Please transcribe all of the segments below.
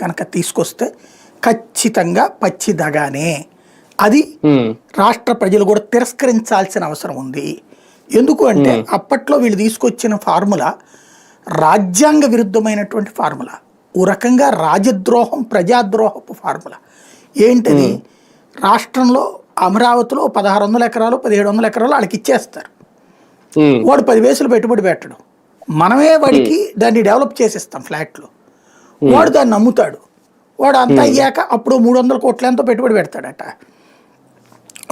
కనుక తీసుకొస్తే ఖచ్చితంగా పచ్చిదగానే అది ఉమ్, రాష్ట్ర ప్రజలు కూడా తిరస్కరించాల్సిన అవసరం ఉంది. ఎందుకు అంటే అప్పట్లో వీళ్ళు తీసుకొచ్చిన ఫార్ములా రాజ్యాంగ విరుద్ధమైనటువంటి ఫార్ములా. ఓ రకంగా రాజద్రోహం ప్రజాద్రోహపు ఫార్ములా. ఏంటది? రాష్ట్రంలో అమరావతిలో పదహారు వందల ఎకరాలు పదిహేడు వందల ఎకరాలు వాళ్ళకి ఇచ్చేస్తారు. వాడు పది వేసులు పెట్టుబడి పెట్టడం. మనమే వాడికి దాన్ని డెవలప్ చేసిస్తాం ఫ్లాట్లు. వాడు దాన్ని నమ్ముతాడు. వాడు అంతా అయ్యాక అప్పుడు మూడు వందల కోట్ల ఎంతో పెట్టుబడి పెడతాడట.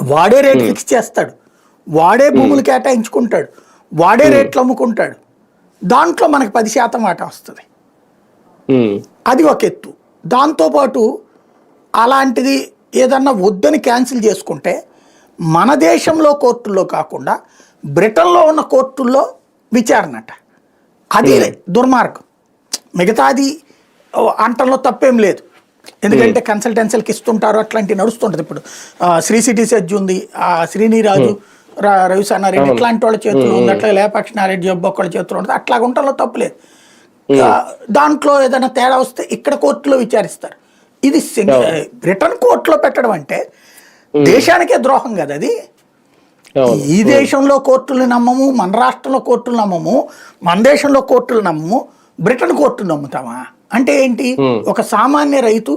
వాడే రేట్ ఫిక్స్ చేస్తాడు. వాడే భూములు కేటాయించుకుంటాడు. వాడే రేట్లు అమ్ముకుంటాడు. దాంట్లో మనకి పది శాతం వాటా వస్తుంది. అది ఒక ఎత్తు. దాంతోపాటు అలాంటిది ఏదన్నా వద్దని క్యాన్సిల్ చేసుకుంటే మన దేశంలో కోర్టుల్లో కాకుండా బ్రిటన్లో ఉన్న కోర్టుల్లో విచారణట. అది దుర్మార్గం. మిగతాది అంటంలో తప్పేం లేదు. ఎందుకంటే కన్సల్టెన్సీలకు ఇస్తుంటారు అట్లాంటివి నడుస్తుంటది ఇప్పుడు. శ్రీ సిటీ సెడ్జ్ ఉంది ఆ శ్రీనిరాజు రా- రవిసన్నారెడ్డి ఇట్లాంటి వాళ్ళ చేతుల్లో ఉంది అట్లా లేపాక్షి నారెడ్డి జబ్బు ఒక్కళ్ళ చేతుల్లో ఉంటుంది. అట్లా ఉండటంలో తప్పులేదు ఆ, దాంట్లో ఏదైనా తేడా వస్తే ఇక్కడ కోర్టులో విచారిస్తారు. ఇది బ్రిటన్ కోర్టులో పెట్టడం అంటే దేశానికే ద్రోహం కదా అది? ఈ దేశంలో కోర్టులు నమ్మము మన రాష్ట్రంలో కోర్టులు నమ్మము మన దేశంలో కోర్టులు నమ్మము బ్రిటన్ కోర్టులు నమ్ముతామా? అంటే ఏంటి? ఒక సామాన్య రైతు